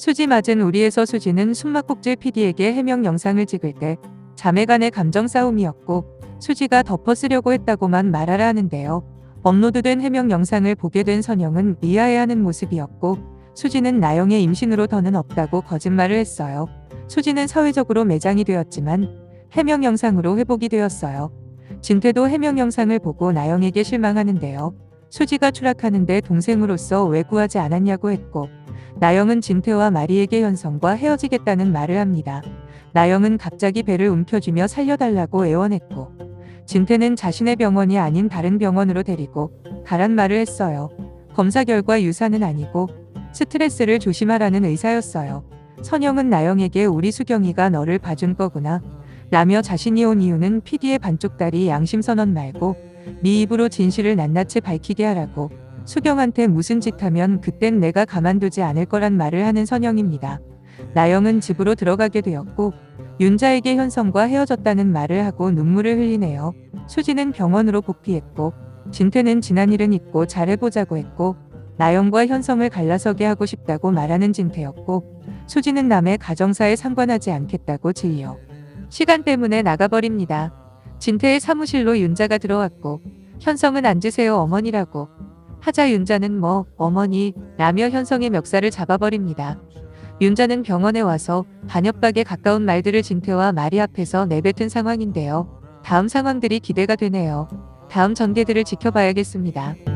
수지 맞은 우리에서 수지는 숨막꼭질 PD에게 해명 영상을 찍을 때 자매 간의 감정 싸움이었고 수지가 덮어쓰려고 했다고만 말하라 하는데요. 업로드된 해명 영상을 보게 된 선영은 미아해하는 모습이었고 수지는 나영의 임신으로 더는 없다고 거짓말을 했어요. 수지는 사회적으로 매장이 되었지만 해명 영상으로 회복이 되었어요. 진태도 해명 영상을 보고 나영에게 실망하는데요. 수지가 추락하는데 동생으로서 왜 구하지 않았냐고 했고 나영은 진태와 마리에게 현성과 헤어지겠다는 말을 합니다. 나영은 갑자기 배를 움켜쥐며 살려달라고 애원했고 진태는 자신의 병원이 아닌 다른 병원으로 데리고 가란 말을 했어요. 검사 결과 유산은 아니고 스트레스를 조심하라는 의사였어요. 선영은 나영에게 우리 수경이가 너를 봐준 거구나. 라며 자신이 온 이유는 PD의 반쪽 다리 양심 선언 말고 네 입으로 진실을 낱낱이 밝히게 하라고 수경한테 무슨 짓 하면 그땐 내가 가만두지 않을 거란 말을 하는 선영입니다. 나영은 집으로 들어가게 되었고 윤자에게 현성과 헤어졌다는 말을 하고 눈물을 흘리네요. 수지는 병원으로 복귀했고 진태는 지난 일은 잊고 잘해보자고 했고 나영과 현성을 갈라서게 하고 싶다고 말하는 진태였고 수지는 남의 가정사에 상관하지 않겠다고 질려 시간 때문에 나가버립니다. 진태의 사무실로 윤자가 들어왔고 현성은 앉으세요 어머니라고 하자 윤자는 뭐 어머니 라며 현성의 멱살을 잡아버립니다. 윤자는 병원에 와서 반협박에 가까운 말들을 진태와 마리 앞에서 내뱉은 상황인데요. 다음 상황들이 기대가 되네요. 다음 전개들을 지켜봐야겠습니다.